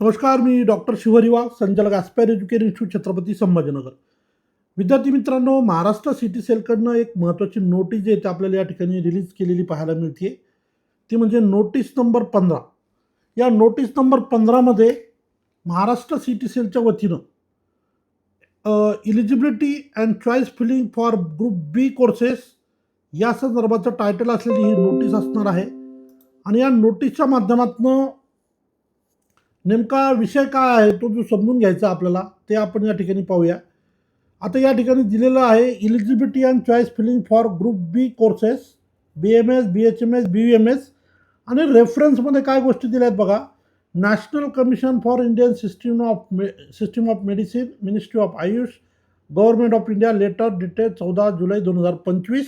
नमस्कार मी डॉक्टर शिवरिवा संचालक aspire education institute Chhatrapati Sambhajinagar. विद्यार्थी मित्रांनो महाराष्ट्र सिटी सेलकडनं एक महत्त्वाची नोटीस जी आहे ती आपल्याला या ठिकाणी रिलीज केलेली पाहायला मिळते ती म्हणजे नोटीस नंबर पंधरा. या नोटीस नंबर पंधरामध्ये महाराष्ट्र सिटी सेलच्या वतीनं eligibility and choice filling for group B courses या संदर्भाचं टायटल असलेली ही नोटीस असणार आहे. आणि या नोटीसच्या माध्यमातून नेमका विषय काय आहे तो जो समजून घ्यायचा आपल्याला ते आपण या ठिकाणी पाहूया. आता या ठिकाणी दिलेलं आहे eligibility and choice filling for group B courses B M S B H M S B M S आणि रेफरन्समध्ये काय गोष्टी दिल्या आहेत बघा. National commission for Indian system of me system of medicine ministry of AYUSH government of India letter detail चौदा जुलै दोन हजार पंचवीस.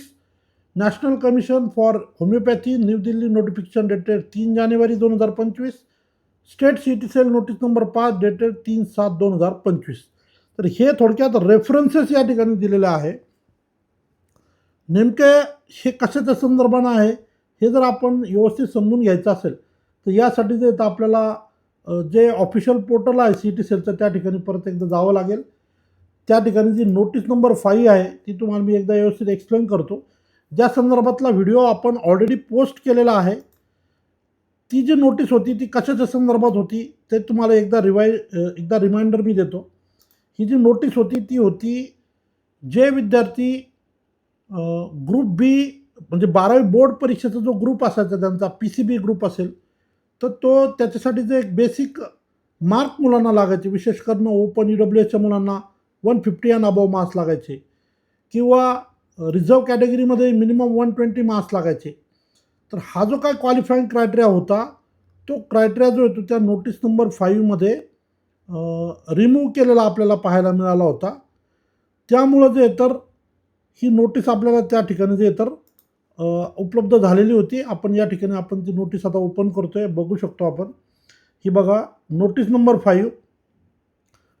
National commission for homoeopathy new Delhi notification dated तीन जानेवारी दोन हजार पंचवीस. State CET cell notice number पाच डेटेड तीन सात दोन हजार पंचवीस. तर हे थोडक्यात रेफरन्सेस या ठिकाणी दिलेले आहे. नेमके हे कशाच्या संदर्भानं आहे हे जर आपण व्यवस्थित समजून घ्यायचं असेल तर यासाठी जे तर आपल्याला जे ऑफिशियल पोर्टल आहे सी टी सेलचं त्या ठिकाणी परत एकदा जावं लागेल. त्या ठिकाणी जी नोटीस नंबर फाईव्ह आहे ती तुम्हाला मी एकदा व्यवस्थित एक्सप्लेन करतो. ज्या संदर्भातला व्हिडिओ आपण ऑलरेडी पोस्ट केलेला आहे ती जी नोटीस होती ती कशाच्या संदर्भात होती ते तुम्हाला एकदा रिवाय एकदा रिमाइंडर मी देतो. ही जी नोटीस होती ती होती जे विद्यार्थी ग्रुप बी म्हणजे बारावी बोर्ड परीक्षेचा जो ग्रुप असायचा त्यांचा पी सी बी ग्रुप असेल तर तो त्याच्यासाठी जे एक बेसिक मार्क मुलांना लागायचे विशेष करून ओपन ई डब्ल्यू एसच्या मुलांना one fifty and above marks लागायचे. किंवा रिझर्व कॅटेगरीमध्ये मिनिमम वन ट्वेंटी मार्क्स लागायचे. तर हा जो काय क्वालिफाईंग क्रायटेरिया होता तो क्रायटेरिया जो येतो त्या नोटीस नंबर फाईव्हमध्ये रिमूव्ह केलेला आपल्याला पाहायला मिळाला होता. त्यामुळं जे तर ही नोटीस आपल्याला त्या ठिकाणी जे तर उपलब्ध झालेली होती. आपण या ठिकाणी आपण ती नोटीस आता ओपन करतो आहे बघू शकतो आपण. ही बघा notice number five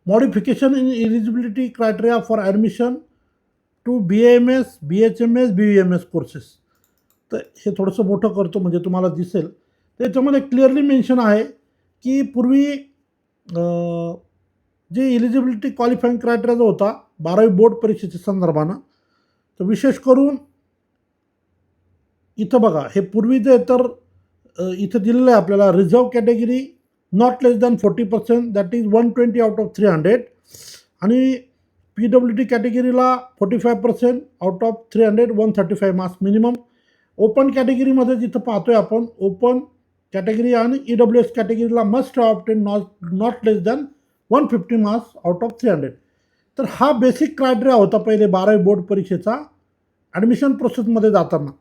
modification in eligibility criteria for admission to B M S B H M S B M S courses तर हे थोडंसं मोठं करतो म्हणजे तुम्हाला दिसेल. त्याच्यामध्ये क्लिअरली मेन्शन आहे की पूर्वी जे इलिजिबिलिटी क्वालिफाईंग क्रायटेरिया जो होता बारावी बोर्ड परीक्षेच्या संदर्भानं तर विशेष करून इथं बघा हे पूर्वी जे तर इथं दिलेलं आहे आपल्याला reserve category not less than forty percent that is one twenty out of three hundred आणि P W D कॅटेगरीला forty five percent out of three hundred one thirty five marks minimum open कॅटेगरीमध्ये जिथं पाहतोय आपण open category आणि E W S कॅटेगरीला must obtain not not less than one fifty marks out of three hundred तर हा basic criteria होता पहिले बारावी बोर्ड परीक्षेचा ॲडमिशन प्रोसेसमध्ये जाताना.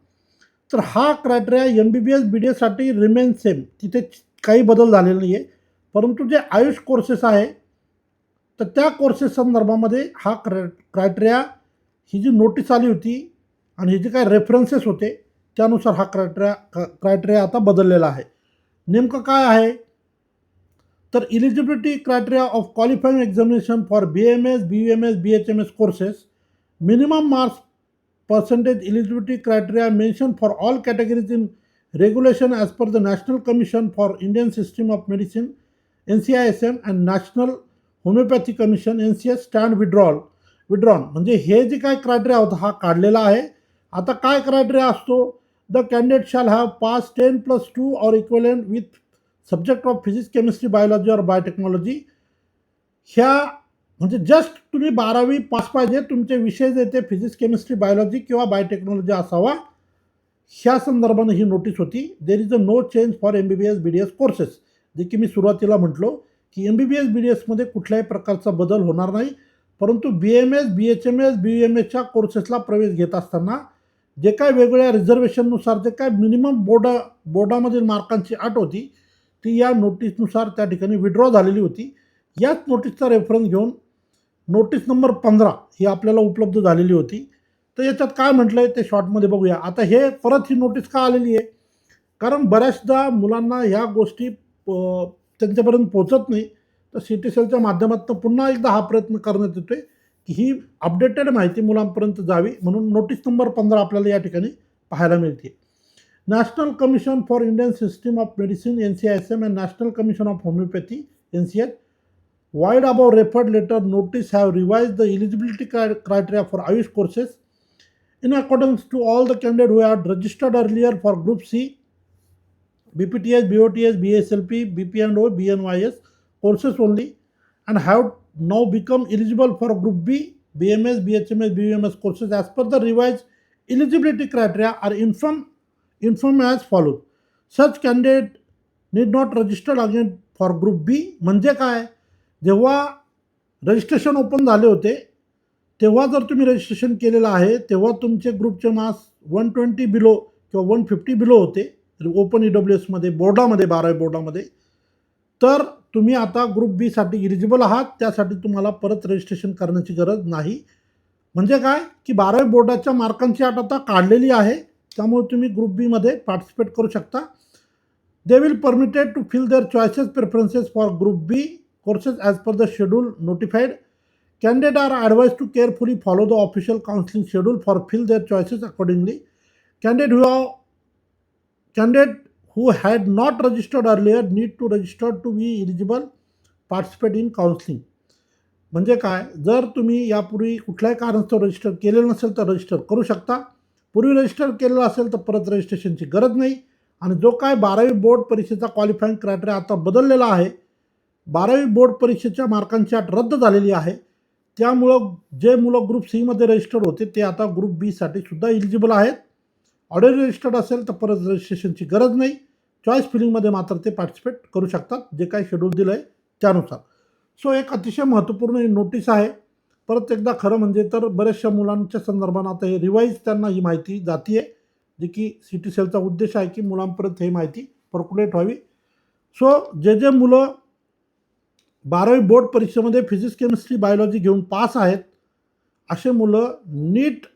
तर हा criteria M B B S B D एससाठी remain same तिथे काही बदल झालेला नाही आहे परंतु जे आयुष कोर्सेस आहे तर त्या कोर्सेस संदर्भामध्ये हा क्राय क्रायटेरिया ही जी नोटीस आली होती आणि हे जे काय रेफरन्सेस होते त्यानुसार हा क्रायटेरिया क्रायटेरिया आता बदललेला आहे. नेमकं काय आहे? तर eligibility criteria of qualifying examination for B M S B M S B H M S courses minimum marks percentage eligibility criteria mention for all categories in regulation as per the national commission for Indian system of medicine N C I S M and national homoeopathy commission N C S stand withdrawal withdrawn म्हणजे हे जे काय criteria होतं हा काढलेला आहे. आता काय क्रायटेरिया असतो? The candidate shall have pass ten plus two or equivalent with subject of physics chemistry biology or biotechnology ह्या म्हणजे जस्ट तुम्ही बारावी पास पाहिजे तुमचे विषय जे ते फिजिक्स केमिस्ट्री बायोलॉजी किंवा बायोटेक्नॉलॉजी असावा ह्या संदर्भानं ही नोटीस होती. There is a no change for M B B S B D S courses जे की मी सुरुवातीला म्हटलो की M B B S B D एसमध्ये कुठल्याही प्रकारचा बदल होणार नाही. परंतु B M S B H M S B M एसच्या कोर्सेसला प्रवेश घेत असताना जे काय वेगवेगळ्या रिझर्वेशननुसार जे काय मिनिमम बोर्डा बोर्डामधील मार्कांची अट होती ती या नोटीसनुसार त्या ठिकाणी विड्रॉ झालेली होती. याच नोटीसचा रेफरन्स घेऊन नोटीस नंबर पंधरा ही आपल्याला उपलब्ध झालेली होती. तर याच्यात काय म्हटलं आहे ते शॉर्टमध्ये बघूया. आता हे परत ही नोटीस का आलेली आहे? कारण बऱ्याचदा मुलांना ह्या गोष्टी प- त्यांच्यापर्यंत पोचत नाही. तर सी टी सेलच्या माध्यमातून पुन्हा एकदा हा प्रयत्न करण्यात येतो आहे ही अपडेटेड माहिती मुलांपर्यंत जावी म्हणून नोटीस नंबर पंधरा आपल्याला या ठिकाणी पाहायला मिळते. National commission for Indian system of medicine N C I S M and national commission of homoeopathy N C H vide above referred letter notice have revise the eligibility criteria for AYUSH courses in accordance to all the candidate who had registered earlier for group C B P T S B O T S B S L P B P N O B N Y S courses only and have now become eligible for Group B, BMS, BHMS, BUMS courses as per the revised eligibility criteria are informed informed as follows. Such candidate need not register again for Group B म्हणजे काय जेव्हा registration open झाले होते तेव्हा जर तुम्ही registration केलेलं आहे तेव्हा तुमचे ग्रुपचे मार्क्स वन ट्वेंटी बिलो किंवा वन फिफ्टी बिलो होते ओपन ई डब्ल्यू एसमध्ये बोर्डामध्ये बारावी बोर्डामध्ये तर तुम्ही आता ग्रुप बीसाठी इलिजिबल आहात त्यासाठी तुम्हाला परत रजिस्ट्रेशन करण्याची गरज नाही. म्हणजे काय? की बारावी बोर्डाच्या मार्कांची आट आता काढलेली आहे त्यामुळे तुम्ही ग्रुप बीमध्ये पार्टिसिपेट करू शकता. They will permitted to fill their choices preferences for group B courses as per the schedule notified candidate are advise to carefully follow the official counselling schedule for fill their choices accordingly candidate who candidate who had not registered earlier need to register to be eligible participate in counseling. म्हणजे काय? जर तुम्ही यापूर्वी कुठल्याही कारणास्तव register केलेलं नसेल तर रजिस्टर करू शकता. पूर्वी रजिस्टर केलेलं असेल तर परत रजिस्ट्रेशनची गरज नाही. आणि जो काय बारावी बोर्ड परीक्षेचा क्वालिफाईंग क्रायटेरिया आता बदललेला आहे बारावी बोर्ड परीक्षेच्या मार्कांची अट रद्द झालेली आहे. त्यामुळं जे मुलं ग्रुप सीमध्ये रजिस्टर होते ते आता ग्रुप बीसाठी सुद्धा इलिजिबल आहेत. ऑडिओ रजिस्टर्ड असेल तर परत रजिस्ट्रेशनची गरज नाही. चॉईस फिलिंगमध्ये मात्र ते पार्टिसिपेट करू शकतात. जे काही शेड्यूल दिलं आहे त्यानुसार. सो एक अतिशय महत्त्वपूर्ण नोटीस आहे. परत एकदा खरं म्हणजे तर बऱ्याचशा मुलांच्या संदर्भात आता हे रिवाईज त्यांना ही माहिती जाती आहे जे की सी टी सेलचा उद्देश आहे की मुलांपर्यंत ही माहिती पर्क्युलेट व्हावी. सो जे जे मुलं बारावी बोर्ड परीक्षेमध्ये फिजिक्स केमिस्ट्री बायोलॉजी घेऊन पास आहेत असे मुलं नीट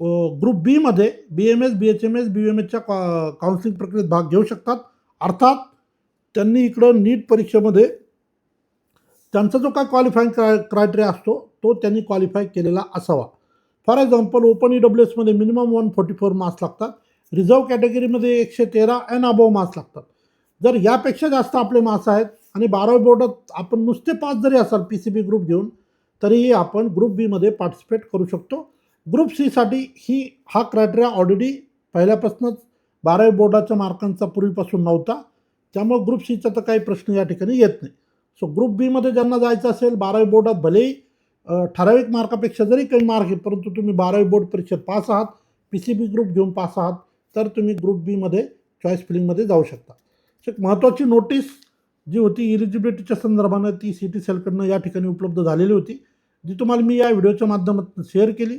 ग्रुप बीमध्ये B M S B H M S B M एसच्या काउन्सिलिंग प्रक्रियेत भाग घेऊ शकतात. अर्थात त्यांनी इकडं नीट परीक्षेमध्ये त्यांचा जो काय क्वालिफाईंग क्राय क्रायटेरिया असतो तो त्यांनी क्वालिफाय केलेला असावा. For example open E W एसमध्ये minimum one forty four marks लागतात. रिझर्व कॅटेगरीमध्ये एकशे तेरा अँड अबोव मार्क्स लागतात. जर यापेक्षा जास्त आपले मार्क्स आहेत आणि बारावी बोर्डात आपण नुसते पास जरी असाल पी सी बी ग्रुप घेऊन तरीही आपण ग्रुप बीमध्ये पार्टिसिपेट करू शकतो. ग्रुप सीसाठी ही हा क्रायटेरिया ऑलरेडी पहिल्यापासूनच बारावी बोर्डाच्या मार्कांचा पूर्वीपासून नव्हता. त्यामुळे ग्रुप सीचा तर काही प्रश्न या ठिकाणी येत नाही. सो ग्रुप बीमध्ये ज्यांना जायचं असेल बारावी बोर्डात भलेही ठराविक मार्कापेक्षा जरी काही मार्क आहे परंतु तुम्ही बारावी बोर्ड परीक्षेत पास आहात पी सी बी ग्रुप घेऊन पास आहात तर तुम्ही ग्रुप बीमध्ये चॉईस फिलिंगमध्ये जाऊ शकता. एक महत्त्वाची नोटीस जी होती इलिजिबिलिटीच्या संदर्भानं ती सी टी सेलकडनं या ठिकाणी उपलब्ध झालेली होती जी तुम्हाला मी या व्हिडिओच्या माध्यमातून शेअर केली.